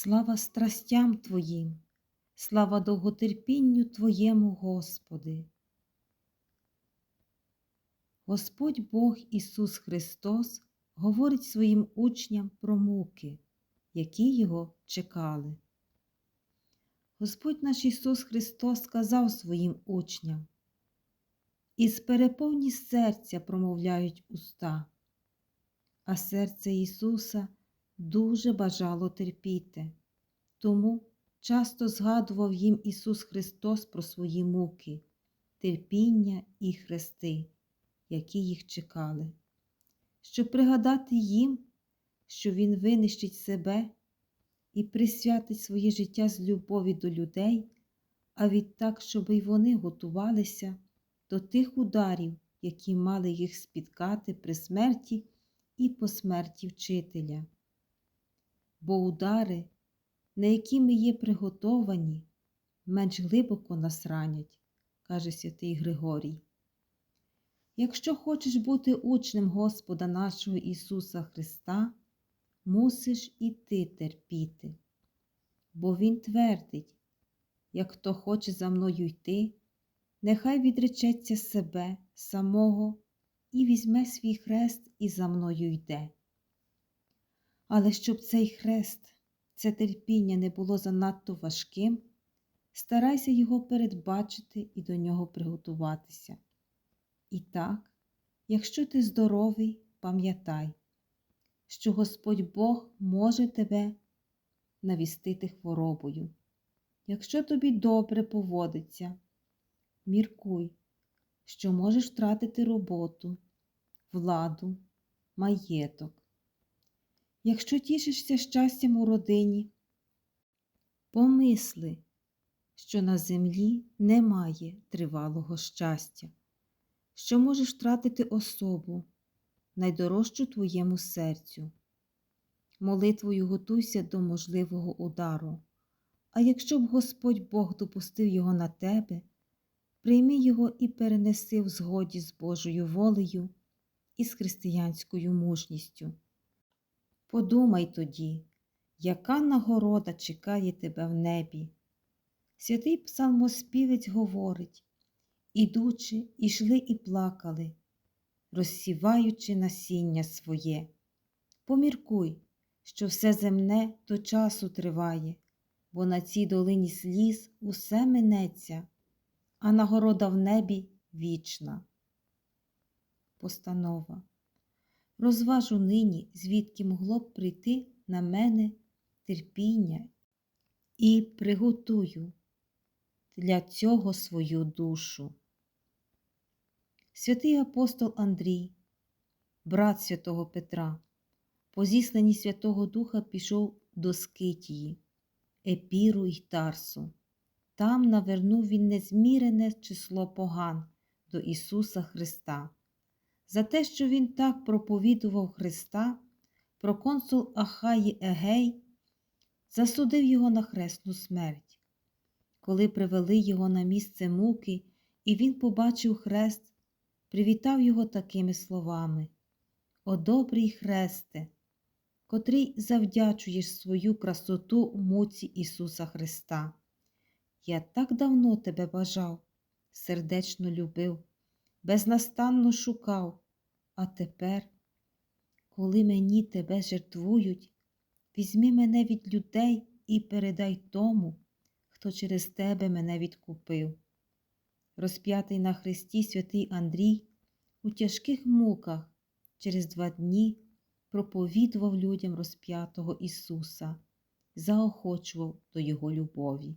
Слава страстям Твоїм, слава довготерпінню Твоєму, Господи. Господь Бог Ісус Христос говорить своїм учням про муки, які Його чекали. Господь наш Ісус Христос сказав своїм учням, із переповні серця промовляють уста, а серце Ісуса дуже бажало терпіти, тому часто згадував їм Ісус Христос про свої муки, терпіння і хрести, які їх чекали, щоб пригадати їм, що Він винищить себе і присвятить своє життя з любові до людей, а відтак, щоб і вони готувалися до тих ударів, які мали їх спіткати при смерті і по смерті вчителя. Бо удари, на які ми є приготовані, менш глибоко нас ранять, каже святий Григорій. Якщо хочеш бути учнем Господа нашого Ісуса Христа, мусиш і ти терпіти, бо Він твердить, як хто хоче за мною йти, нехай відречеться себе самого і візьме свій хрест і за мною йде. Але щоб цей хрест, це терпіння не було занадто важким, старайся його передбачити і до нього приготуватися. І так, якщо ти здоровий, пам'ятай, що Господь Бог може тебе навістити хворобою. Якщо тобі добре поводиться, міркуй, що можеш втратити роботу, владу, маєток. Якщо тішишся щастям у родині, помисли, що на землі немає тривалого щастя, що можеш втратити особу, найдорожчу твоєму серцю. Молитвою готуйся до можливого удару, а якщо б Господь Бог допустив його на тебе, прийми його і перенеси в згоді з Божою волею і з християнською мужністю. Подумай тоді, яка нагорода чекає тебе в небі. Святий псалмоспівець говорить ідучи, ішли і плакали, розсіваючи насіння своє. Поміркуй, що все земне до часу триває, бо на цій долині сліз усе минеться, а нагорода в небі вічна. Постанова. Розважу нині, звідки могло б прийти на мене терпіння, і приготую для цього свою душу. Святий апостол Андрій, брат святого Петра, по зісланні Святого Духа пішов до Скитії, Епіру й Тарсу. Там навернув він незмірене число поган до Ісуса Христа. За те, що Він так проповідував Христа, проконсул Ахаї Егей засудив його на хресну смерть. Коли привели його на місце муки, і він побачив хрест, привітав його такими словами: О добрий хресте, котрий завдячуєш свою красоту муці Ісуса Христа. Я так давно тебе бажав, сердечно любив, безнастанно шукав, а тепер, коли мені тебе жертвують, візьми мене від людей і передай тому, хто через тебе мене відкупив. Розп'ятий на хресті святий Андрій у тяжких муках через два дні проповідував людям розп'ятого Ісуса, заохочував до Його любові.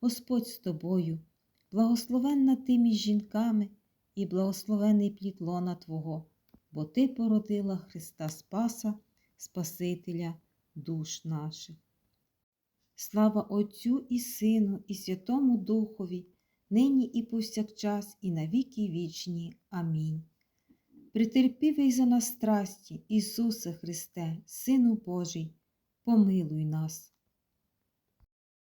Господь з тобою, благословенна ти між жінками і благословений плід лона Твого, бо Ти породила Христа Спаса, Спасителя душ наших. Слава Отцю і Сину, і Святому Духові, нині і повсякчас, і на віки вічні. Амінь. Притерпівий за нас страсті, Ісусе Христе, Сину Божий, помилуй нас.